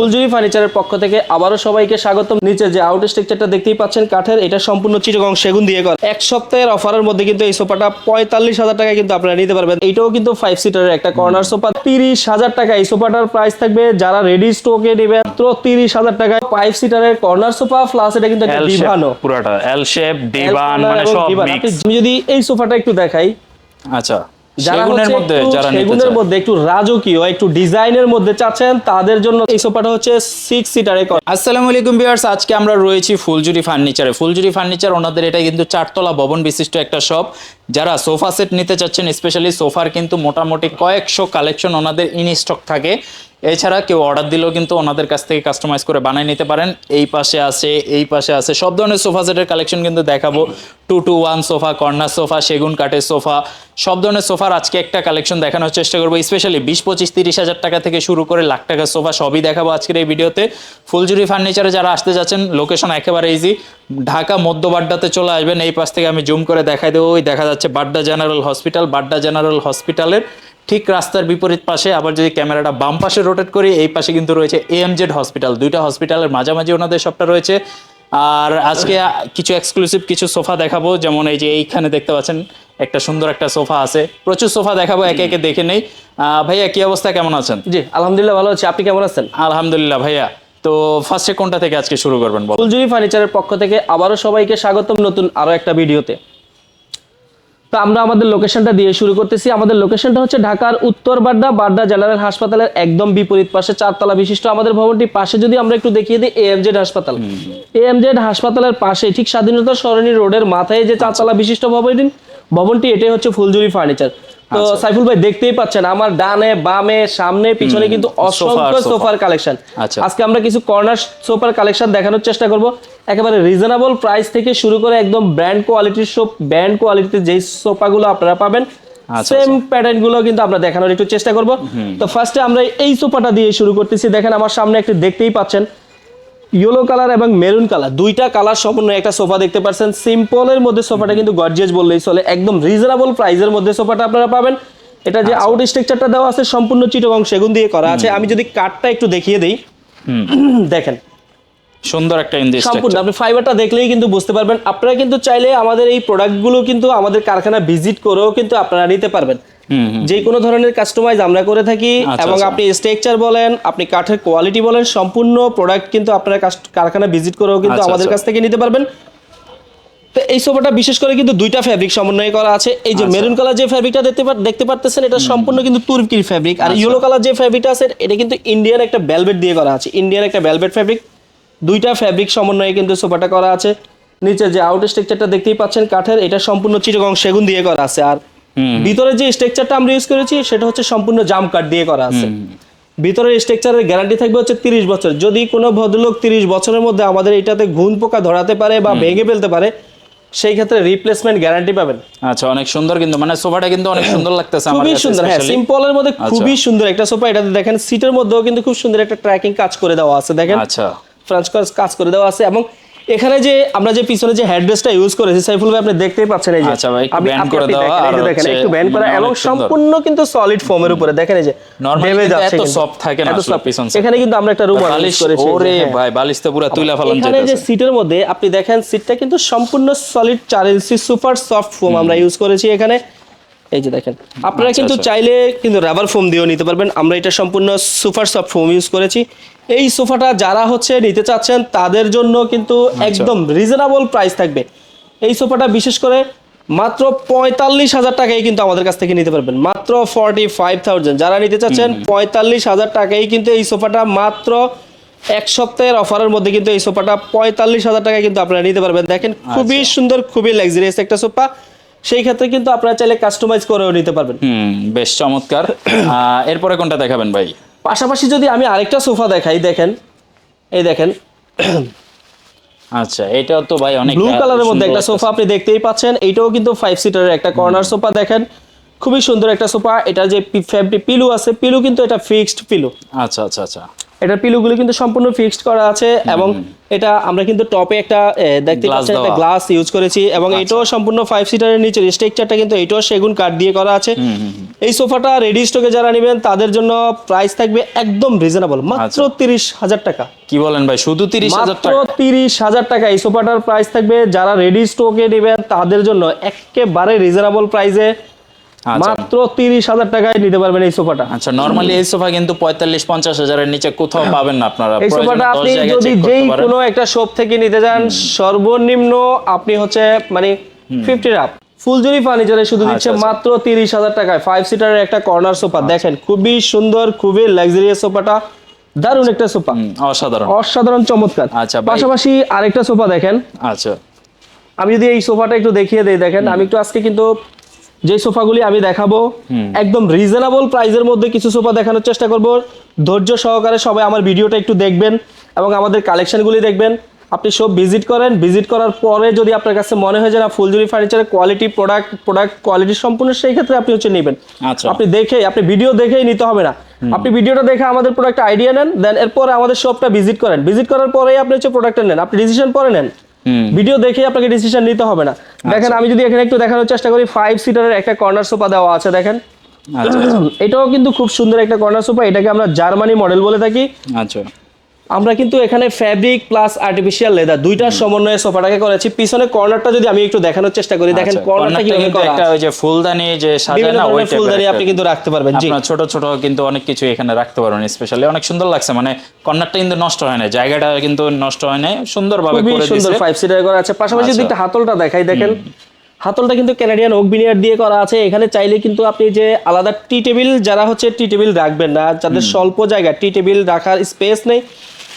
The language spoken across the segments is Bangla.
ফুলজুরি ফার্নিচারের পক্ষ থেকে আবারও সবাইকে স্বাগতম। নিচে যে আউট স্ট্রাকচারটা দেখতেই পাচ্ছেন কাঠের এটা সম্পূর্ণ চিটগং সেগুন দিয়ে করা। এক সপ্তাহের অফারের মধ্যে কিন্তু এই সোফাটা পঁয়তাল্লিশ হাজার টাকা কিন্তু আপনারা নিতে পারবেন। এইটাও কিন্তু ফাইভ সিটারের একটা কর্নার সোফা। তিরিশ হাজার টাকা এই সোফাটার প্রাইস থাকবে। যারা রেডি স্টোকে নেবেন মাত্র তিরিশ হাজার টাকা। ফাইভ সিটারের কর্নার সোফা প্লাস এটা কিন্তু একটা ডিভানো পুরোটা এল শেপ ডিভান মানে সব মিক্স আপনি আমি যদি এই সোফাটা একটু দেখাই। আচ্ছা। সেগুনের হচ্ছে মধ্যে একটু যারা নিতে সেগুনের মধ্যে একটু রাজকীয় একটু ডিজাইনের মধ্যে চাচ্ছেন তাদের জন্য এই সোফাটা হচ্ছে সিটারে আসসালামু আলাইকুম ভিউয়ার্স আজকে আমরা রয়েছি ফুলজুরি ফার্নিচারে। ফুলজুরি ফার্নিচার ওনাদের এটা কিন্তু চারতলা ভবন বিশিষ্ট একটা শপ যারা সোফা সেট নিতে চাচ্ছেন স্পেশালি সোফার কিন্তু মোটামুটি কয়েকশো কালেকশন ওনাদের ইন স্টক থাকে। এছাড়া কেউ অর্ডার দিলেও কিন্তু ওনাদের কাছ থেকে কাস্টমাইজ করে বানিয়ে নিতে পারেন। এই পাশে আছে, এই পাশে আছে, সব ধরনের সোফা সেটের কালেকশন কিন্তু দেখাবো। Two two one sofa corner sofa, সেগুন কাঠের সোফা, সব ধরনের সোফার আজকে একটা কালেকশন দেখানোর চেষ্টা করব। স্পেশালি বিশ, পঁচিশ, তিরিশ হাজার টাকা থেকে শুরু করে লাখ টাকার সোফা সবই দেখাবো আজকের এই ভিডিওতে। ফুলজুরি ফার্নিচারে যারা আসতে যাচ্ছেন লোকেশন একেবারে ইজি ঢাকা মধ্য বাড্ডাতে চলে আসবেন, এই পাশ থেকে আমি জুম করে দেখাই দেবো। ওই দেখা যাচ্ছে Badda general hospital Badda general হসপিটালের ঠিক রাস্তার বিপরীত পাশে আবার যদি ক্যামেরাটা বাম পাশে রোটেট করি এই পাশে কিন্তু রয়েছে এএমজেড হসপিটাল দুইটা হসপিটালের মাঝামাঝি ওনাদের সবটা রয়েছে। আর আজকে কিছু এক্সক্লুসিভ কিছু সোফা দেখাবো। যেমন এই যে এইখানে দেখতে পাচ্ছেন একটা সুন্দর একটা সোফা আছে। প্রচুর সোফা দেখাবো একে একে দেখে নেই। আহ, ভাইয়া কি অবস্থা? কেমন আছেন? জি আলহামদুলিল্লাহ ভালো আছি। আপনি কেমন আছেন? আলহামদুলিল্লাহ ভাইয়া। তো ফার্স্টে কোনটা থেকে আজকে শুরু করবেন বল? ফুলজুরি ফার্নিচারের পক্ষ থেকে আবারও সবাইকে স্বাগতম নতুন আরও একটা ভিডিওতে তো আমরা আমাদের লোকেশনটা দিয়ে শুরু করতেছি। আমাদের লোকেশনটা হচ্ছে ঢাকার উত্তর বাড্ডা বাড্ডা জেনারেল হাসপাতালের একদম বিপরীত পাশে চারতলা বিশিষ্ট আমাদের ভবনটি পাশে যদি আমরা একটু দেখিয়ে দিই এএমজেড হাসপাতাল। এএমজেড হাসপাতালের পাশে ঠিক স্বাধীনতা সরণি রোডের মাথায় যে চারতলা বিশিষ্ট ভবনটি ভবনটি এটাই হচ্ছে ফুলজুরি ফার্নিচার তো সাইফুল ভাই দেখতেই পাচ্ছেন আমার ডানে বামে সামনে পিছনে কিন্তু অসংখ্য সোফার কালেকশন আচ্ছা। আজকে আমরা কিছু কর্নার সোফার কালেকশন দেখানোর চেষ্টা করব। একেবারে রিজনেবল প্রাইস থেকে শুরু করে একদম ব্র্যান্ড কোয়ালিটির সোপ ব্র্যান্ড কোয়ালিটিতে যেই সোফাগুলো আপনারা পাবেন আচ্ছা, সেম প্যাটার্নগুলো কিন্তু আমরা দেখানোর একটু চেষ্টা করব। তো ফার্স্টে আমরা এই সোফাটা দিয়ে শুরু করতেছি। দেখেন আমার সামনে একটু দেখতেই পাচ্ছেন ইয়েলো কালার এবং মেরুন কালার দুইটা কালার সম্পূর্ণ একটা সোফা দেখতে পাচ্ছেন। সিম্পলের মধ্যে সোফাটা কিন্তু গর্জিয়াস বললেই চলে। একদম রিজনেবল প্রাইসের মধ্যে সোফাটা আপনারা পাবেন। এটা যে আউট স্ট্রাকচারটা দেওয়া আছে সম্পূর্ণ চিটগং সেগুন দিয়ে করা আছে। আমি যদি কাঠটা একটু দেখিয়ে দেই। দেখেন। সুন্দর একটা সম্পূর্ণ। আপনি ফাইবারটা দেখলেই কিন্তু বুঝতে পারবেন। আপনারা কিন্তু চাইলে আমাদের এই প্রোডাক্টগুলো কিন্তু আমাদের কারখানা ভিজিট করেও কিন্তু আপনারা নিতে পারবেন। যে কোনো ধরনের কাস্টমাইজ আমরা করে থাকি আচ্ছা, এবং আচ্ছা। আপনি স্ট্রাকচার বলেন আপনি কাঠের কোয়ালিটি বলেন সম্পূর্ণ প্রোডাক্ট কিন্তু আপনারা কারখানা ভিজিট করেও কিন্তু আচ্ছা, আমাদের। কাছ থেকে নিতে পারবেন। তো এই সোফাটা বিশেষ করে কিন্তু দুইটা ফ্যাব্রিক সমন্বয় করা আছে। এই যে। মেরুন কালার যে ফ্যাব্রিকটা দেখতে দেখতে পারতেছেন এটা সম্পূর্ণ কিন্তু তুর্কির ফ্যাব্রিক। আর ইয়েলো কালার যে ফ্যাব্রিকটা আছে এটা কিন্তু ইন্ডিয়ান একটা ভেলভেট দিয়ে করা আছে। ইন্ডিয়ান একটা ভেলভেট ফ্যাব্রিক দুইটা ফ্যাব্রিক সমন্বয়ে কিন্তু সোফাটা করা আছে। নিচে যে আউট স্ট্রাকচারটা দেখতেই পাচ্ছেন কাঠের এটা সম্পূর্ণ চিটগং সেগুন দিয়ে করা আছে। আর ভিতরে যে স্ট্রাকচারটা আমরা ইউজ করেছি সেটা হচ্ছে সম্পূর্ণ জাম কাঠ দিয়ে করা আছে। ভিতরের স্ট্রাকচারের গ্যারান্টি থাকবে হচ্ছে তিরিশ বছর। যদি কোনো ভদ্রলোক তিরিশ বছরের মধ্যে আমাদের এটাতে ঘুণ পোকা ধরাতে পারে বা ভেঙে ফেলতে পারে সেই ক্ষেত্রে রিপ্লেসমেন্ট গ্যারান্টি পাবেন। আচ্ছা অনেক সুন্দর কিন্তু মানে সোফাটা কিন্তু অনেক সুন্দর লাগতেছে আমার খুবই সুন্দর হ্যাঁ। সিম্পলের মধ্যে আচ্ছা। খুবই সুন্দর একটা সোফা। এটাতে দেখেন সিটের মধ্যেও কিন্তু খুব সুন্দর একটা ট্র্যাকিং কাজ করে দেওয়া আছে। দেখেন আচ্ছা। ফ্রান্স কাজ কাজ করে দেওয়া আছে এবং এখানে যে আমরা যে পিছনে যে হেডরেসটা ইউজ করেছি সাইফুল ভাই আপনি দেখতেই পাচ্ছেন এই যে। আচ্ছা ভাই, bend করে যে আর দেখেন একটু ব্যান্ড করা এবং সম্পূর্ণ কিন্তু সলিড ফোমের উপরে। দেখেন এই যে ভেবে যাচ্ছে এত soft থাকে না এত আসলে। পিছন এখানে কিন্তু আমরা একটা রুম বালিশ ইউজ করেছি ওরে হ্যাঁ। ভাই বালিশ তো পুরো তুইলা ফেলান এখানে যে সিটের মধ্যে আপনি দেখেন সিটটা কিন্তু সম্পূর্ণ সলিড চার ইঞ্চি সুপার সফট ফোম আমরা ইউজ করেছি এখানে। এই যে দেখেন। আপনারা আচ্ছা, কিন্তু আচ্ছা। চাইলে কিন্তু রাবার ফোম দিয়েও নিতে পারবেন। আমরা এটা সম্পূর্ণ সুপার সফট ফোম ইউজ করেছি। এই সোফাটা যারা হচ্ছে নিতে চাচ্ছেন তাদের জন্য কিন্তু আচ্ছা। একদম রিজনেবল প্রাইস থাকবে। এই সোফাটা বিশেষ করে মাত্র পঁয়তাল্লিশ হাজার টাকায় কিন্তু আমাদের কাছ থেকে নিতে পারবেন। মাত্র ফর্টি ফাইভ থাউজেন্ড যারা নিতে চাচ্ছেন পঁয়তাল্লিশ হাজার টাকায় কিন্তু এই সোফাটা মাত্র এক সপ্তাহের অফারের মধ্যে কিন্তু এই সোফাটা পঁয়তাল্লিশ হাজার টাকায় কিন্তু আপনারা নিতে পারবেন। দেখেন খুবই সুন্দর খুবই লাক্সারিয়াস একটা সোফা সেই ক্ষেত্রে কিন্তু আপনারা চাইলে কাস্টমাইজ করেও নিতে পারবেন। হুম বেশ চমৎকার। এরপরে কোনটা দেখাবেন ভাই? পাশাপাশি যদি আমি আরেকটা সোফা দেখাই দেখেন। এই দেখেন। আচ্ছা এটাও তো ভাই অনেক ব্লু কালারের মধ্যে একটা সোফা আপনি দেখতেই পাচ্ছেন। এইটাও কিন্তু ফাইভ সিটারের একটা কর্নার সোফা দেখেন। খুবই সুন্দর একটা সোফা। এটা যে ফ্যাব্রিক পিলু আছে পিলু কিন্তু এটা ফিক্সড পিলু আচ্ছা আচ্ছা আচ্ছা। এটার পিলুগুলো কিন্তু সম্পূর্ণ ফিক্সড করা আছে এবং এটা আমরা কিন্তু টপে একটা দেখতে পাচ্ছেন একটা গ্লাস ইউজ করেছি এবং এটাও সম্পূর্ণ ফাইভ সিটারের নিচের স্ট্রাকচারটা কিন্তু এটাও সেগুন কাঠ দিয়ে করা আছে। এই সোফাটা রেডি স্টকে যারা নেবেন তাদের জন্য প্রাইস থাকবে একদম রিজনেবল মাত্র আচ্ছা। তিরিশ হাজার টাকা। কি বলেন ভাই? শুধু তিরিশ হাজার মাত্র টাকা? তিরিশ হাজার টাকা এই সোফাটার প্রাইস থাকবে। যারা রেডি স্টকে নেবেন তাদের জন্য একেবারে রিজনেবল প্রাইসে আচ্ছা মাত্র তিরিশ হাজার টাকায় নিতে পারবেন এই সোফাটা। আচ্ছা নরমালি এই সোফা কিন্তু পঁয়তাল্লিশ পঞ্চাশ হাজারের নিচে কোথাও পাবেন না আপনারা। এই সোফাটা আপনি যদি যেই কোনো একটা শপ থেকে নিতে যান সর্বনিম্ন আপনি হচ্ছে মানে ফিফটি আপ ফুলজুরি ফার্নিচারে শুধু দিচ্ছে আচ্ছা। মাত্র তিরিশ হাজার টাকায়। ফাইভ সিটারের একটা কর্নার সোফা। দেখেন খুবই সুন্দর খুবই লাক্সারিয়াস সোফাটা। দারুণ একটা সোফা। অসাধারণ। অসাধারণ চমৎকার। আচ্ছা, পাশাপাশি আরেকটা সোফা দেখেন। আচ্ছা। আমি যদি এই সোফাটা একটু দেখিয়ে দেই দেখেন আমি একটু আজকে কিন্তু যে সোফাগুলি আমি দেখাবো একদম রিজনেবল প্রাইসের মধ্যে কিছু সোফা দেখানোর চেষ্টা করব। ধৈর্য সহকারে সবাই আমার ভিডিওটা একটু দেখবেন এবং আমাদের কালেকশনগুলি দেখবেন। আপনি সব ভিজিট করেন ভিজিট করার পরে যদি আপনার কাছে মনে হয় যে না ফুলজুরি ফার্নিচারের কোয়ালিটি প্রোডাক্ট প্রোডাক্ট কোয়ালিটি সম্পূর্ণ সেই ক্ষেত্রে আপনি হচ্ছে নেবেন। আচ্ছা। আপনি দেখে আপনি ভিডিও দেখেই নিতে হবে না। আপনি ভিডিওটা দেখে আমাদের প্রোডাক্ট আইডিয়া নেন দেন এরপরে আমাদের শপটা ভিজিট করেন। ভিজিট করার পরেই আপনি হচ্ছে প্রোডাক্টটা নেন। আপনি ডিসিশন পরে নেন। ভিডিও দেখে আপনাকে ডিসিশন নিতে হবে না। আচ্ছা। দেখেন আমি যদি এখানে একটু দেখানোর চেষ্টা করি ফাইভ সিটারের একটা কর্নার সোফা দেওয়া আছে দেখেন। আচ্ছা এটাও কিন্তু খুব সুন্দর একটা কর্নার সোফা এটাকে আমরা জার্মানি মডেল বলে থাকি। আচ্ছা। আমরা কিন্তু এখানে ফ্যাব্রিক প্লাস আর্টিফিশিয়াল লেদার দুইটার সমন্বয়ে সোফাটাকে করেছি। পিছনে কর্নারটা যদি আমি একটু দেখানোর চেষ্টা করি দেখেন আচ্ছা, কর্নারটা কীভাবে করা একটা ওই যে ফুলদানি যে বিভিন্ন না ওই ফুলদানি আপনি কিন্তু রাখতে পারবেন জি। আপনার ছোট ছোট কিন্তু অনেক কিছু এখানে রাখতে পারবেন স্পেশালি অনেক সুন্দর লাগছে। মানে কর্নারটা কিন্তু নষ্ট হয় না জায়গাটা কিন্তু নষ্ট হয় না সুন্দরভাবে করে সুন্দর দিয়েছে। ফাইভ সিটার করা আছে। পাশাপাশি যদি আচ্ছা। একটা হাতলটা দেখাই দেখেন হাতলটা কিন্তু ক্যানাডিয়ান ওক বিনিয়ার দিয়ে করা আছে। এখানে চাইলে কিন্তু আপনি যে আলাদা টি টেবিল যারা হচ্ছে টি টেবিল রাখবেন না যাদের স্বল্প জায়গা টি টেবিল রাখার স্পেস নেই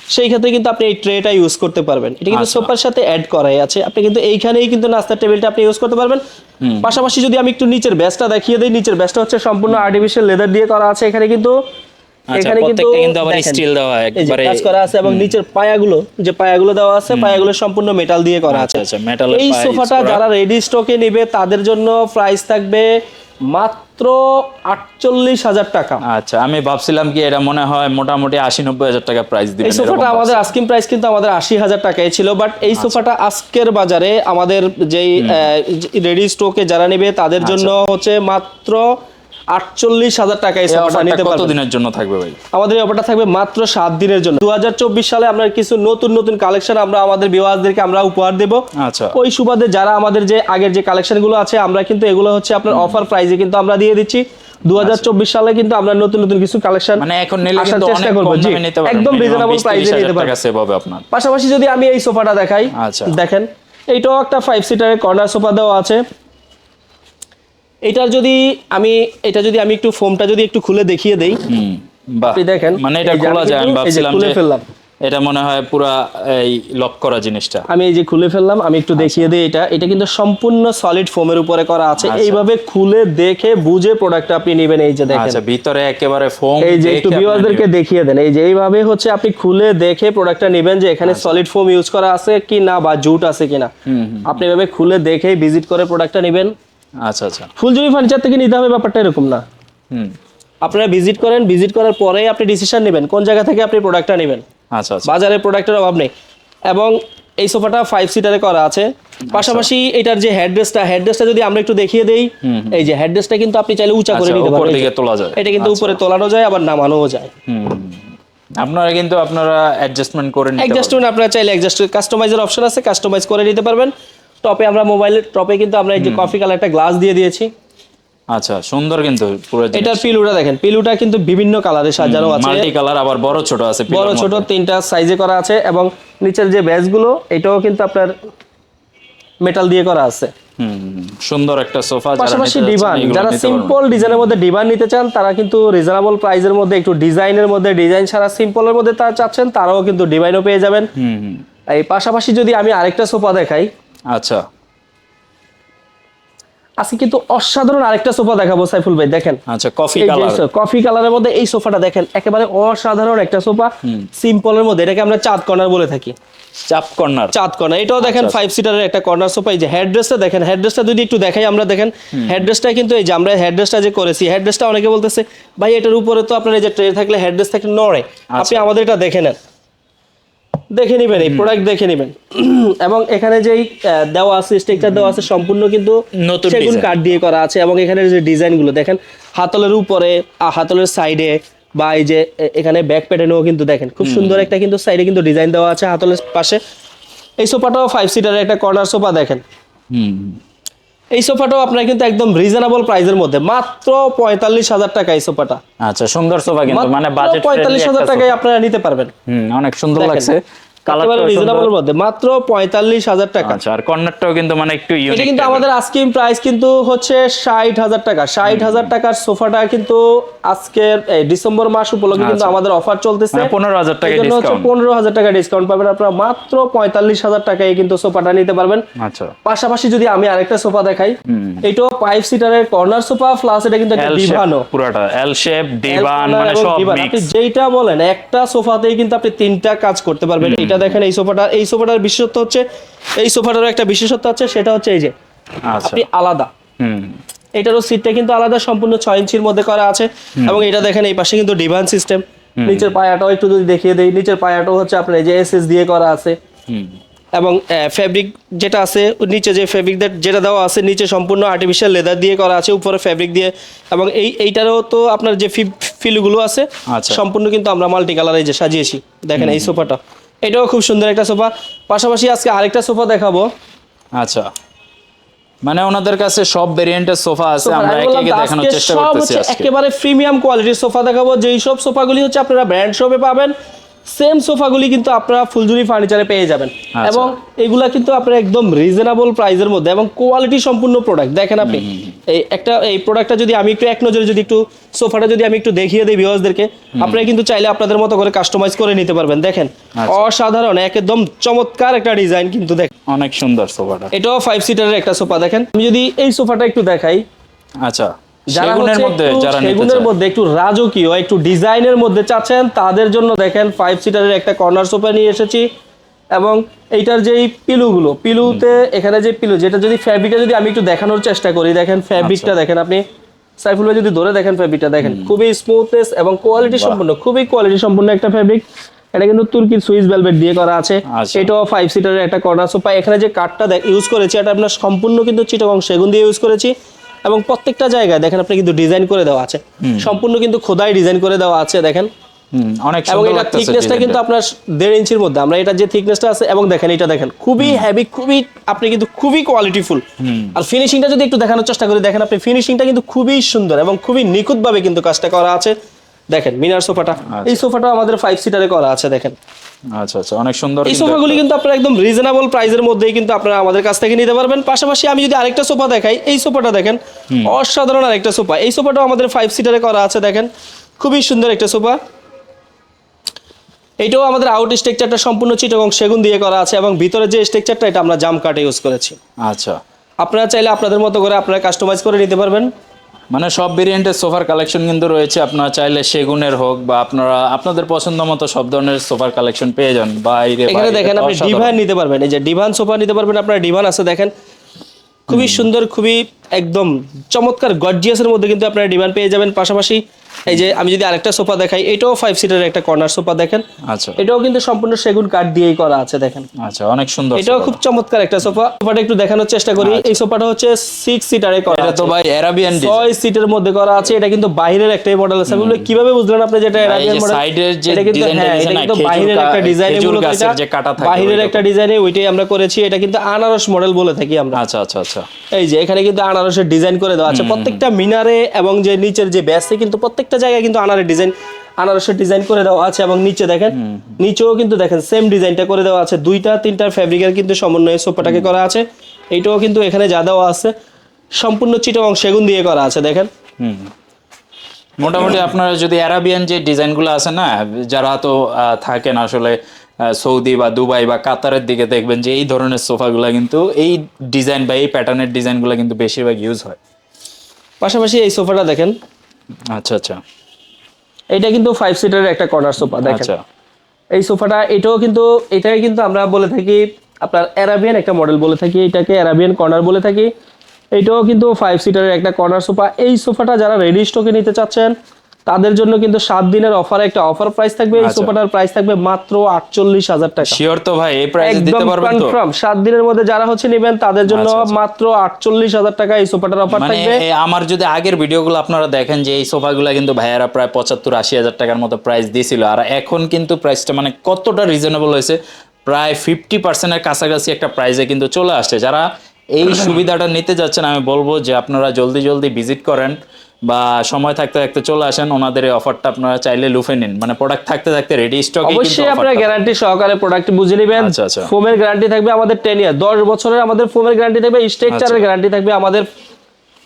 সেই ক্ষেত্রে কিন্তু আপনি এই ট্রেটা ইউজ করতে পারবেন। এটা কিন্তু আচ্ছা। সোফার সাথে অ্যাড করাই আছে। আপনি কিন্তু এইখানেই কিন্তু নাস্তার টেবিলটা আপনি ইউজ করতে পারবেন। পাশাপাশি যদি আমি একটু নিচের ব্যাসটা দেখিয়ে দিই নিচের ব্যাসটা হচ্ছে সম্পূর্ণ আর্টিফিশিয়াল লেদার দিয়ে করা আছে এখানে কিন্তু। আচ্ছা, প্রত্যেকটা কিন্তু আবার steel দেওয়া একবারে- কাজ করা আছে এবং নিচের পায়াগুলো যে পায়াগুলো দেওয়া আছে পায়াগুলো সম্পূর্ণ মেটাল দিয়ে করা আছে। আচ্ছা, আচ্ছা, এই সোফাটা যারা রেডি স্টকে নেবে তাদের জন্য প্রাইস থাকবে মাত্র আটচল্লিশ হাজার টাকা আচ্ছা আমি ভাবছিলাম কি এটা মনে হয় মোটামুটি আশি নব্বই হাজার টাকা প্রাইস দিবে এই সোফাটা আমাদের আস্কিং প্রাইস কিন্তু আমাদের আশি হাজার টাকাই ছিল বাট এই আচ্ছা। সোফাটা আজকের বাজারে আমাদের যেই রেডি স্টোকে যারা নেবে তাদের জন্য আচ্ছা। হচ্ছে মাত্র আটচল্লিশ হাজার টাকা এই এই নিতে পারবেন। দিনের জন্য থাকবে ভাই? আমাদের এই অফারটা থাকবে মাত্র সাত দিনের জন্য। দুহাজার চব্বিশ সালে আমরা কিছু নতুন নতুন কালেকশন আমরা আমাদের বিওয়াজদেরকে আমরা উপহার দেব। আচ্ছা। ওই সুবাদে যারা আমাদের যে আগের যে কালেকশনগুলো আছে আমরা কিন্তু এগুলো হচ্ছে আপনার অফার প্রাইজে কিন্তু আমরা দিয়ে দিচ্ছি। দু হাজার চব্বিশ সালে কিন্তু আমরা নতুন নতুন কিছু কালেকশন মানে এখন নিলে কিন্তু চেষ্টা করব, জি। একদম রিজনেবল 20-30 প্রাইসে নিতে পারবেন। আপনার। পাশাপাশি যদি আমি এই সোফাটা দেখাই আচ্ছা। দেখেন এইটাও একটা ফাইভ সিটারের কর্নার সোফা দেওয়া আছে। এটার যদি আমি এটা যদি আমি একটু ফোমটা যদি একটু খুলে দেখিয়ে দেই। আপনি দেখেন, মানে এটা খোলা যায় আমি ভাবছিলাম খুলে ফেললাম। এটা মনে হয় পুরা এই লক করা জিনিসটা। আমি এই যে খুলে ফেললাম আমি একটু দেখিয়ে দিই এটা। এটা কিন্তু সম্পূর্ণ সলিড ফোমের উপরে করা আছে। আচ্ছা। এইভাবে খুলে দেখে বুঝে প্রোডাক্টটা আপনি নেবেন এই যে দেখেন। আচ্ছা ভিতরে একেবারে ফোম এই যে একটু ভিউয়ারদেরকে দেখিয়ে দেন। এই যে এইভাবে হচ্ছে আপনি খুলে দেখে প্রোডাক্টটা নেবেন যে এখানে আচ্ছা। সলিড ফোম ইউজ করা আছে কি না বা জুট আছে কিনা। আপনি এভাবে খুলে দেখে ভিজিট করে প্রোডাক্টটা নেবেন। আচ্ছা আচ্ছা। ফুলজুরি ফার্নিচার থেকে নিতে হবে ব্যাপারটা এরকম না। হুম। আপনারা ভিজিট করেন ভিজিট করার পরেই আপনি ডিসিশন নেবেন কোন জায়গা থেকে আপনি প্রোডাক্টটা নেবেন। আচ্ছা আচ্ছা। বাজারে প্রোডাক্টের অভাব নেই। এবং এই সোফাটা ফাইভ সিটারে করা আছে। পাশাপাশি এটার যে হেডরেস্টটা হেডরেস্টটা যদি আমরা একটু দেখিয়ে দেই এই যে হেডরেস্টটা কিন্তু আপনি চাইলে উঁচা করে আচ্ছা, নিতে পারেন। তোলা যায়। এটা কিন্তু আচ্ছা। উপরে তোলানো যায় আবার নামানোও যায়। আপনারা কিন্তু আপনারা অ্যাডজাস্টমেন্ট করে নিতে অ্যাডজাস্টমেন্ট আপনারা চাইলে অ্যাডজাস্ট কাস্টমাইজের অপশন আছে কাস্টমাইজ করে নিতে পারবেন। টপে আমরা মোবাইলের টপে কিন্তু আমরা এই যে কফি কালার একটা গ্লাস দিয়ে দিয়েছি। আচ্ছা সুন্দর কিন্তু পুরো এটার পিলুটা দেখেন পিলুটা কিন্তু বিভিন্ন কালারে সাজানো আছে। মাল্টি কালার আবার বড় ছোট আছে বড় ছোট। তিনটা সাইজে করা আছে এবং নিচের যে ব্যাসগুলো এটাও কিন্তু আপনার মেটাল দিয়ে করা আছে। সুন্দর একটা সোফা পাশাপাশি ডিভান যারা সিম্পল ডিজাইনের মধ্যে ডিভান নিতে চান তারা কিন্তু রিজনেবল প্রাইসের মধ্যে একটু ডিজাইনের মধ্যে ডিজাইন ছাড়া সিম্পলের মধ্যে তারা চাচ্ছেন তারাও কিন্তু ডিভাইনও পেয়ে যাবেন। এই পাশাপাশি যদি আমি আরেকটা সোফা দেখাই আচ্ছা। আজকে কিন্তু অসাধারণ আরেকটা সোফা দেখাবো সাইফুল ভাই দেখেন। আচ্ছা কফি কালার কফি কালারের মধ্যে এই সোফাটা দেখেন একেবারে অসাধারণ একটা সোফা। সিম্পলের মধ্যে এটাকে আমরা চাঁদ কর্নার বলে থাকি। চাপ কর্নার। চাঁদ কর্নার এটাও দেখেন আচ্ছা, ফাইভ সিটারের একটা কর্নার সোফা। এই যে হেডড্রেসটা দেখেন হেডড্রেসটা যদি একটু দেখাই আমরা দেখেন হেডড্রেসটা কিন্তু এই যে আমরা হেডড্রেসটা যে করেছি হেডড্রেসটা অনেকে বলতেছে ভাই এটার উপরে তো আপনার এই যে ট্রে থাকলে হেডড্রেস থাকলে নড়ে। আচ্ছা। আপনি আমাদের এটা দেখে নেন। দেখে নেবেন এই প্রোডাক্ট দেখে নেবেন। এবং এখানে যেই দেওয়া আছে স্টিকটা দেওয়া আছে সম্পূর্ণ কিন্তু নতুন সেগুন। কাঠ দিয়ে করা আছে এবং এখানে যে ডিজাইনগুলো দেখেন হাতলের উপরে হাতলের সাইডে বা এই যে এখানে ব্যাক প্যাটার্নেও কিন্তু দেখেন খুব সুন্দর একটা কিন্তু সাইডে কিন্তু ডিজাইন দেওয়া আছে হাতলের পাশে। এই সোফাটাও ফাইভ সিটারের একটা কর্নার সোফা দেখেন। হুম। এই সোফাটাও আপনার কিন্তু একদম রিজনেবল প্রাইসের মধ্যে। মাত্র পঁয়তাল্লিশ হাজার টাকা এই সোফাটা। আচ্ছা সুন্দর সোফা কিন্তু মানে বাজেট পঁয়তাল্লিশ হাজার টাকায় আপনারা নিতে পারবেন। হুম অনেক সুন্দর লাগছে। মাত্র পঁয়তাল্লিশ হাজার টাকা। আচ্ছা আর কর্নারটাও কিন্তু মানে একটু এটা কিন্তু আমাদের আস্কিং প্রাইস কিন্তু হচ্ছে ষাট হাজার টাকা। ষাট হাজার টাকার সোফাটা কিন্তু আজকের ডিসেম্বর মাস উপলক্ষে কিন্তু আমাদের অফার চলতেছে। আচ্ছা। মানে 15,000 টাকা এই জন্য হচ্ছে discount। পনেরো হাজার টাকা ডিসকাউন্ট পাবেন আপনারা। মাত্র পঁয়তাল্লিশ হাজার টাকায় কিন্তু সোফাটা নিতে পারবেন। আচ্ছা। পাশাপাশি যদি আমি আরেকটা সোফা দেখাই এটাও ফাইভ সিটারের কর্নার সোফা প্লাস এটা কিন্তু একটা ডিভানো পুরোটা। এল শেপ ডিভান মানে সব মিক্স যেইটা বলেন একটা সোফাতেই কিন্তু আপনি তিনটা কাজ করতে পারবেন। এটা দেখেন এই সোফাটা এই সোফাটার বিশেষত্ব হচ্ছে এই সোফাটারও একটা বিশেষত্ব আছে সেটা হচ্ছে এই যে আচ্ছা। আপনি আলাদা। হুম। এটারও সিটটা কিন্তু আলাদা সম্পূর্ণ ছয় ইঞ্চির মধ্যে করা আছে এবং এটা দেখেন এই পাশে কিন্তু ডিভান সিস্টেম। নিচের পায়াটাও একটু যদি দেখিয়ে দেই নিচের পায়াটাও হচ্ছে আপনার এই যে এসএস দিয়ে করা আছে। হুম। এবং ফেব্রিক যেটা আছে নিচে যে ফেব্রিক যেটা দেওয়া আছে নিচে সম্পূর্ণ আর্টিফিশিয়াল লেদার দিয়ে করা আছে উপরে ফেব্রিক দিয়ে। এবং এই এইটারও তো আপনার যে ফিলগুলো আছে আচ্ছা। সম্পূর্ণ কিন্তু আমরা মাল্টি কালারে যে সাজিয়েছি। দেখেন এই সোফাটা। এটাও খুব সুন্দর একটা সোফা। পাশাপাশি আজকে আরেকটা সোফা দেখাবো। আচ্ছা। মানে ওনাদের কাছে সব ভেরিয়েন্টের সোফা আছে আমরা একে একে দেখানোর চেষ্টা করতেছি আজকে। একেবারে প্রিমিয়াম কোয়ালিটির সোফা দেখাবো। যেই সব সোফাগুলি হচ্ছে আপনারা ব্র্যান্ড শপে পাবেন সেম সোফাগুলি কিন্তু আপনারা ফুলজুরি ফার্নিচারে পেয়ে যাবেন। আচ্ছা। এবং এগুলা কিন্তু আপনারা একদম রিজনেবল প্রাইসের মধ্যে এবং কোয়ালিটি সম্পূর্ণ প্রোডাক্ট দেখেন আপনি এই একটা এই প্রোডাক্টটা যদি আমি একটু এক নজরে যদি একটু সোফাটা যদি আমি একটু দেখিয়ে দিই ভিউয়ার্সদেরকে আপনারা কিন্তু চাইলে আপনাদের মতো করে কাস্টমাইজ করে নিতে পারবেন। দেখেন আচ্ছা। অসাধারণ একদম চমৎকার একটা ডিজাইন কিন্তু দেখেন অনেক সুন্দর সোফাটা। এটাও ফাইভ সিটারের একটা সোফা দেখেন। আমি যদি এই সোফাটা একটু দেখাই। আচ্ছা। যারা মধ্যে একটু যারা সেগুনের মধ্যে একটু রাজকীয় একটু ডিজাইনের মধ্যে চাচ্ছেন তাদের জন্য দেখেন ফাইভ সিটারের একটা কর্নার সোফা নিয়ে এসেছি। এবং এইটার যেই পিলুগুলো পিলুতে এখানে যে পিলু যেটা যদি ফ্যাব্রিকটা যদি আমি একটু দেখানোর চেষ্টা করি দেখেন ফ্যাব্রিকটা দেখেন আপনি। সাইফুল ভাই যদি ধরে দেখেন ফ্যাব্রিকটা দেখেন খুবই স্মুথনেস এবং কোয়ালিটি সম্পূর্ণ খুবই কোয়ালিটি সম্পূর্ণ একটা ফ্যাব্রিক এটা কিন্তু তুর্কির সুইস ভেলভেট দিয়ে করা আছে। আচ্ছা। এটাও ফাইভ সিটারের একটা কর্নার সোফা এখানে যে কাঠটা ইউজ করেছি এটা আপনার সম্পূর্ণ কিন্তু চিটাগং সেগুন দিয়ে ইউজ করেছি। এবং প্রত্যেকটা জায়গায় দেখেন আপনি কিন্তু ডিজাইন করে দেওয়া আছে। সম্পূর্ণ কিন্তু খোদাই ডিজাইন করে দেওয়া আছে দেখেন। অনেক এবং এটা থিকনেসটা কিন্তু আপনার দেড় ইঞ্চির মধ্যে। আমরা এটা যে থিকনেসটা আছে এবং দেখেন এটা দেখেন খুবই হেভি খুবই আপনি কিন্তু খুবই কোয়ালিটিফুল আর ফিনিশিংটা যদি একটু দেখানোর চেষ্টা করি দেখেন আপনি ফিনিশিংটা কিন্তু খুবই সুন্দর এবং খুবই নিখুঁতভাবে কিন্তু কাজটা করা আছে। দেখেন মিনার সোফাটা। এই সোফাটা আমাদের ফাইভ সিটারে করা আছে দেখেন। আচ্ছা আচ্ছা। অনেক সুন্দর এই সোফাগুলি কিন্তু আপনারা একদম রিজনেবল প্রাইসের মধ্যেই কিন্তু আপনারা আমাদের কাছ থেকে নিতে পারবেন। পাশাপাশি আমি যদি আরেকটা সোফা দেখাই এই সোফাটা দেখেন অসাধারণ আরেকটা সোফা। এই সোফাটাও আমাদের ফাইভ সিটারে করা আছে দেখেন। খুবই সুন্দর একটা সোফা। এইটাও আমাদের আউট স্ট্রাকচারটা সম্পূর্ণ চিটগং সেগুন দিয়ে করা আছে এবং ভিতরে যে স্ট্রাকচারটা এটা আমরা জাম কাটে ইউজ করেছি। আচ্ছা। আপনারা চাইলে আপনাদের মতো করে আপনারা কাস্টমাইজ করে নিতে পারবেন। মানে সব ভেরিয়েন্টের সোফার কালেকশন কিন্তু রয়েছে। আপনারা চাইলে সেগুনের হোক বা আপনারা আপনাদের পছন্দ মতো সব ধরনের সোফার কালেকশন পেয়ে যান। বাইরে এখানে দেখেন আপনি। ডিভান নিতে পারবেন। এই যে ডিভান সোফা নিতে পারবেন আপনারা ডিভান আছে দেখেন। খুবই সুন্দর খুবই একদম চমৎকার গর্জিয়াসের মধ্যে কিন্তু আপনারা ডিভান পেয়ে যাবেন। পাশাপাশি এই যে আমি যদি আরেকটা সোফা দেখাই এটাও ফাইভ সিটারের একটা কর্নার সোফা দেখেন। আচ্ছা। এটাও কিন্তু সম্পূর্ণ সেগুন কাঠ দিয়েই করা আছে দেখেন। আচ্ছা অনেক সুন্দর এটাও খুব চমৎকার একটা সোফা। সোফাটা একটু দেখানোর চেষ্টা করি। এই সোফাটা হচ্ছে সিক্স সিটারে করা এটা তো। ভাই অ্যারাবিয়ান ছয় সিটের মধ্যে করা আছে। এটা কিন্তু বাইরের একটাই মডেল আছে। আপনি কীভাবে বুঝলেন আপনি যেটা অ্যারাবিয়ান মডেল সাইডের যে এটা কিন্তু হ্যাঁ এটা কিন্তু বাইরের একটা ডিজাইনে মূলত এটা যে কাটা থাকে বাইরের একটা ডিজাইনে ওইটাই আমরা করেছি। এটা কিন্তু আনারস মডেল বলে থাকি আমরা। আচ্ছা আচ্ছা আচ্ছা। এই যে এখানে কিন্তু আনারসের ডিজাইন করে দেওয়া আছে। প্রত্যেকটা মিনারে এবং যে নিচের যে ব্যাসে কিন্তু প্রত্যেকটা জায়গায় কিন্তু আনারের ডিজাইন আনারসের ডিজাইন করে দেওয়া আছে এবং নিচে দেখেন নিচেও কিন্তু দেখেন সেম ডিজাইনটা করে দেওয়া আছে। দুইটা তিনটা ফ্যাব্রিকের কিন্তু সমন্বয়ে সোফাটাকে করা আছে। এইটাও কিন্তু এখানে যা দেওয়া আছে সম্পূর্ণ চিটং সেগুন দিয়ে করা আছে দেখেন। মোটামুটি আপনারা যদি অ্যারাবিয়ান যে ডিজাইনগুলো আছে না যারা তো থাকেন আসলে সৌদি বা দুবাই বা কাতারের দিকে দেখবেন যে এই ধরনের সোফাগুলো কিন্তু এই ডিজাইন বা এই প্যাটার্নের ডিজাইনগুলো কিন্তু বেশিরভাগ ইউজ হয়। পাশাপাশি এই সোফাটা দেখেন আচ্ছা আচ্ছা। এটা কিন্তু ফাইভ সিটারের একটা কর্নার সোফা দেখেন। আচ্ছা। এই সোফাটা এটাও কিন্তু এটাকে কিন্তু আমরা বলে থাকি আপনার অ্যারাবিয়ান একটা মডেল বলে থাকি এটাকে অ্যারাবিয়ান কর্নার বলে থাকি। এটাও কিন্তু ফাইভ সিটারের একটা কর্নার সোফা এই সোফাটা যারা রেডি স্টকে নিতে চাচ্ছেন তাদের জন্য কিন্তু সাত দিনের অফারে একটা অফার প্রাইস থাকবে। এই আচ্ছা। সোফাটার প্রাইস থাকবে মাত্র আটচল্লিশ হাজার টাকা। শিওর তো ভাই এই প্রাইসে দিতে পারবেন তো? কনফার্ম সাত দিনের মধ্যে যারা হচ্ছে নেবেন তাদের জন্য আচ্ছা, আচ্ছা। মাত্র আটচল্লিশ হাজার টাকা এই সোফাটার অফার মানে থাকবে। আমার যদি আগের ভিডিওগুলো আপনারা দেখেন যে এই সোফা সোফাগুলো কিন্তু ভাইয়ারা প্রায় পঁচাত্তর আশি হাজার টাকার মতো প্রাইস দিয়েছিল আর এখন কিন্তু প্রাইসটা মানে কতটা রিজনেবল হয়েছে প্রায় ফিফটি পার্সেন্টের কাছাকাছি একটা প্রাইসে কিন্তু চলে আসছে। যারা এই সুবিধাটা নিতে যাচ্ছেন আমি বলব যে আপনারা জলদি জলদি ভিজিট করেন। বা সময় থাকতে থাকতে চলে আসেন ওনাদের এই অফারটা আপনারা চাইলে লুফে নিন। মানে প্রোডাক্ট থাকতে থাকতে রেডি স্টক অবশ্যই আপনারা গ্যারান্টি সহকারে প্রোডাক্ট বুঝে নেবেন। আচ্ছা, আচ্ছা। ফোমের গ্যারান্টি থাকবে আমাদের টেন ইয়ার দশ বছরের আমাদের ফোমের গ্যারান্টি থাকবে স্ট্রাকচারের আচ্ছা। গ্যারান্টি থাকবে আমাদের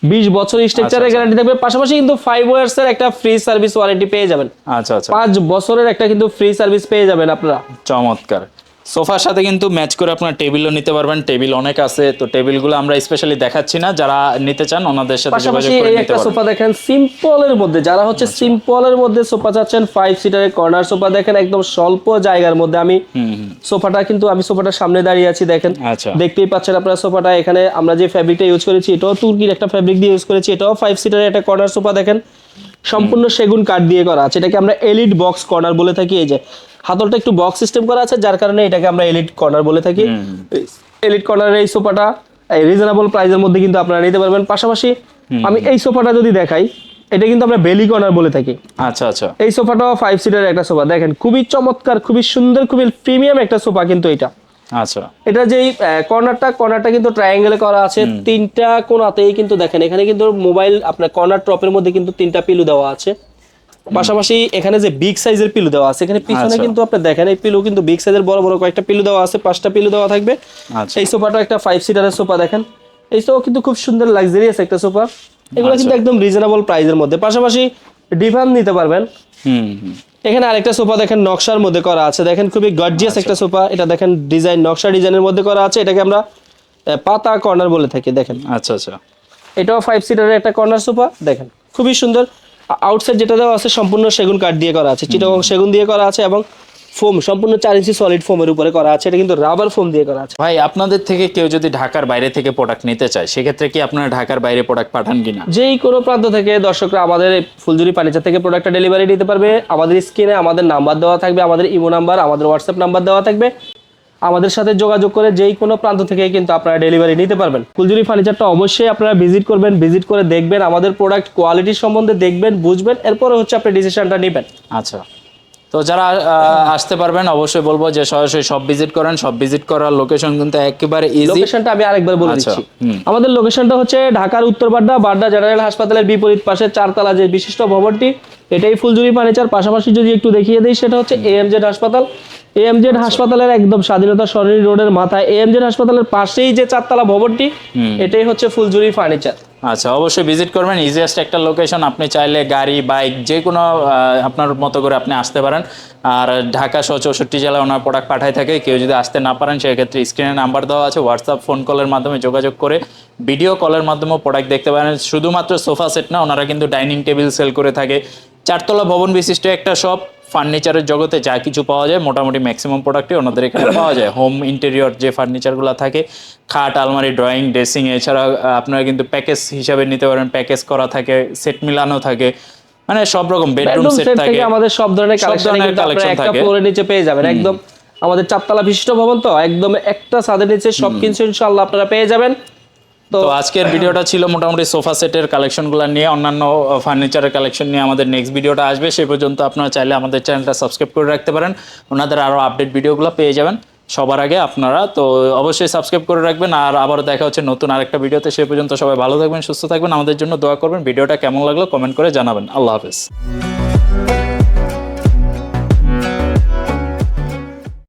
বিশ বছর স্ট্রাকচারের গ্যারান্টি থাকবে। পাশাপাশি কিন্তু ফাইভ ইয়ার্স এর একটা ফ্রি সার্ভিস ওয়ারেন্টি পেয়ে যাবেন। আচ্ছা আচ্ছা। পাঁচ বছরের একটা কিন্তু ফ্রি সার্ভিস পেয়ে যাবেন আপনারা। চমৎকার। সোফার সাথে কিন্তু ম্যাচ করে আপনার টেবিলও নিতে পারবেন। টেবিল অনেক আছে তো টেবিলগুলো আমরা স্পেশালি দেখাচ্ছি না। যারা নিতে চান ওনাদের সাথে যোগাযোগ করে নিতে একটা পারবেন। সোফা দেখেন সিম্পলের মধ্যে যারা হচ্ছে সিম্পলের মধ্যে সোফা চাচ্ছেন ফাইভ সিটারের কর্নার সোফা দেখেন একদম স্বল্প জায়গার মধ্যে আমি সোফাটা কিন্তু আমি সোফাটার সামনে দাঁড়িয়ে আছি দেখেন। আচ্ছা। দেখতেই পাচ্ছেন আপনারা সোফাটা এখানে আমরা যে ফ্যাব্রিকটা ইউজ করেছি এটাও তুর্কির একটা ফ্যাব্রিক দিয়ে ইউজ করেছি এটাও ফাইভ সিটারের একটা কর্নার সোফা দেখেন। সম্পূর্ণ সেগুন কাঠ দিয়ে করা আছে এটাকে আমরা এলিট বক্স কর্নার বলে থাকি এই যে হাতলটা একটু বক্স সিস্টেম করা আছে যার কারণে এটাকে আমরা এলিট কর্নার বলে থাকি। এলিট কর্নারের এই সোফাটা এই রিজনেবল প্রাইসের মধ্যে কিন্তু আপনারা নিতে পারবেন। পাশাপাশি আমি এই সোফাটা যদি দেখাই এটা কিন্তু আমরা বেলি কর্নার বলে থাকি। আচ্ছা আচ্ছা। এই সোফাটাও ফাইভ সিটার একটা সোফা। দেখেন খুবই চমৎকার খুবই সুন্দর খুবই প্রিমিয়াম একটা সোফা কিন্তু এটা। আচ্ছা। এটা যেই কর্নারটা কর্নারটা কিন্তু ট্রায়াঙ্গেলে করা আছে। তিনটা কোণাতেই কিন্তু দেখেন এখানে কিন্তু মোবাইল আপনার কর্নার টপের মধ্যে কিন্তু তিনটা পিলু দেওয়া আছে। পাশাপাশি এখানে যে বিগ সাইজের পিলু দেওয়া আছে এখানে পিছনে আচ্ছা। কিন্তু আপনি দেখেন এই পিলু কিন্তু বিগ সাইজের বড় বড় কয়েকটা পিলু দেওয়া আছে পাঁচটা পিলু দেওয়া থাকবে। আচ্ছা। এই সোফাটা একটা ফাইভ সিটারের সোফা দেখেন। এই সোফা কিন্তু খুব সুন্দর লাক্সারিয়াস একটা সোফা এগুলো কিন্তু আচ্ছা। একদম রিজনেবল প্রাইসের মধ্যে। পাশাপাশি ডিভান নিতে পারবেন। এখানে আরেকটা সোফা দেখেন নকশার মধ্যে করা আছে। দেখেন খুবই গর্জিয়াস। একটা সোফা এটা দেখেন ডিজাইন নকশা ডিজাইনের মধ্যে করা আছে। এটাকে আমরা পাতা কর্নার বলে থাকি দেখেন। আচ্ছা আচ্ছা। এটাও ফাইভ সিটারের একটা কর্নার সোফা দেখেন। খুবই সুন্দর। আউটসাইড যেটা দেওয়া আছে সম্পূর্ণ সেগুন কাঠ দিয়ে করা আছে চিটাগং সেগুন দিয়ে করা আছে এবং ফোম সম্পূর্ণ চার ইঞ্চি সলিড ফোমের উপরে করা আছে এটা কিন্তু রাবার ফোম দিয়ে করা আছে। ভাই আপনাদের থেকে কেউ যদি ঢাকার বাইরে থেকে প্রোডাক্ট নিতে চায় সেক্ষেত্রে কি আপনারা ঢাকার বাইরে প্রোডাক্ট পাঠান কিনা? যেই কোনো প্রান্ত থেকে দর্শকরা আমাদের ফুলজুরি ফার্নিচার থেকে প্রোডাক্টটা ডেলিভারি নিতে পারবে। আমাদের স্ক্রিনে আমাদের নাম্বার দেওয়া থাকবে আমাদের ইমো নাম্বার আমাদের হোয়াটসঅ্যাপ নাম্বার দেওয়া থাকবে। আমাদের সাথে যোগাযোগ করে যেই কোনো প্রান্ত থেকে কিন্তু আপনারা ডেলিভারি নিতে পারবেন। ফুলজুরি ফার্নিচারটা অবশ্যই আপনারা ভিজিট করবেন ভিজিট করে দেখবেন আমাদের প্রোডাক্ট কোয়ালিটি সম্বন্ধে দেখবেন বুঝবেন এরপরে হচ্ছে আপনি ডিসিশনটা নেবেন। আচ্ছা। তো যারা আসতে পারবেন অবশ্যই বলব যে সরাসরি সব ভিজিট করেন সব ভিজিট করার লোকেশন কিন্তু একেবারে ইজি লোকেশনটা আমি আরেকবার বলে আচ্ছা, দিচ্ছি। আমাদের লোকেশনটা হচ্ছে ঢাকার উত্তর বাড্ডা বাড্ডা জেনারেল হাসপাতালের বিপরীত পাশে চারতলা যে বিশিষ্ট ভবনটি এটাই ফুলজুরি ফার্নিচার। পাশাপাশি যদি একটু দেখিয়ে দিই সেটা হচ্ছে এএমজেড হাসপাতাল। এএমজেড হাসপাতালের একদম স্বাধীনতা সরি রোডের মাথায় এএমজেড হাসপাতালের পাশেই যে চারতলা ভবনটি এটাই হচ্ছে ফুলজুরি ফার্নিচার। আচ্ছা অবশ্যই ভিজিট করবেন। ইজিয়েস্ট একটা লোকেশন আপনি চাইলে গাড়ি বাইক যে কোনো আহ, আপনার মতো করে আপনি আসতে পারেন। আর ঢাকা সহ চৌষট্টি জেলায় ওনার প্রোডাক্ট পাঠায় থাকে। কেউ যদি আসতে না পারেন, সেক্ষেত্রে স্ক্রিনে নাম্বার দেওয়া আছে হোয়াটসঅ্যাপ ফোন কলের মাধ্যমে যোগাযোগ করে ভিডিও কলের মাধ্যমেও প্রোডাক্ট দেখতে পারেন। শুধুমাত্র সোফা সেট না, ওনারা কিন্তু ডাইনিং টেবিল সেল করে থাকে। চারতলা ভবন বিশিষ্ট একটা শপ ফার্নিচারের জগতে যা কিছু পাওয়া যায়, মোটামুটি ম্যাক্সিমাম প্রোডাক্টই ওনাদের এখানে পাওয়া যায়। হোম ইন্টেরিয়র যে ফার্নিচারগুলো থাকে, খাট, আলমারি ড্রয়িং ড্রেসিং এছাড়া আপনারা কিন্তু প্যাকেজ হিসাবে নিতে পারেন। প্যাকেজ করা থাকে সেট মিলানো থাকে। মানে সব রকম বেডরুম সেট থাকে। থেকে আমাদের সব ধরনের কালেকশন কিন্তু আপনারা একটা ফ্লোরের নিচে পেয়ে যাবেন একদম আমাদের চারতলা বিশিষ্ট ভবন তো একদম একটা ছাদের নিচে সব কিছু ইনশাআল্লাহ আপনারা পেয়ে যাবেন। তো তো আজকের ভিডিওটা ছিল মোটামুটি সোফা সেটের কালেকশনগুলো নিয়ে অন্যান্য ফার্নিচারের কালেকশন নিয়ে আমাদের নেক্সট ভিডিওটা আসবে। সে পর্যন্ত আপনারা চাইলে আমাদের চ্যানেলটা সাবস্ক্রাইব করে রাখতে পারেন। ওনাদের আরও আপডেট ভিডিওগুলো পেয়ে যাবেন। সবার আগে আপনারা, তো অবশ্যই সাবস্ক্রাইব করে রাখবেন। আর আবার দেখা হচ্ছে নতুন আরেকটা ভিডিওতে, সে পর্যন্ত সবাই ভালো থাকবেন, সুস্থ থাকবেন, আমাদের জন্য দোয়া করবেন। ভিডিওটা কেমন লাগল কমেন্ট করে জানাবেন। আল্লাহ হাফেজ।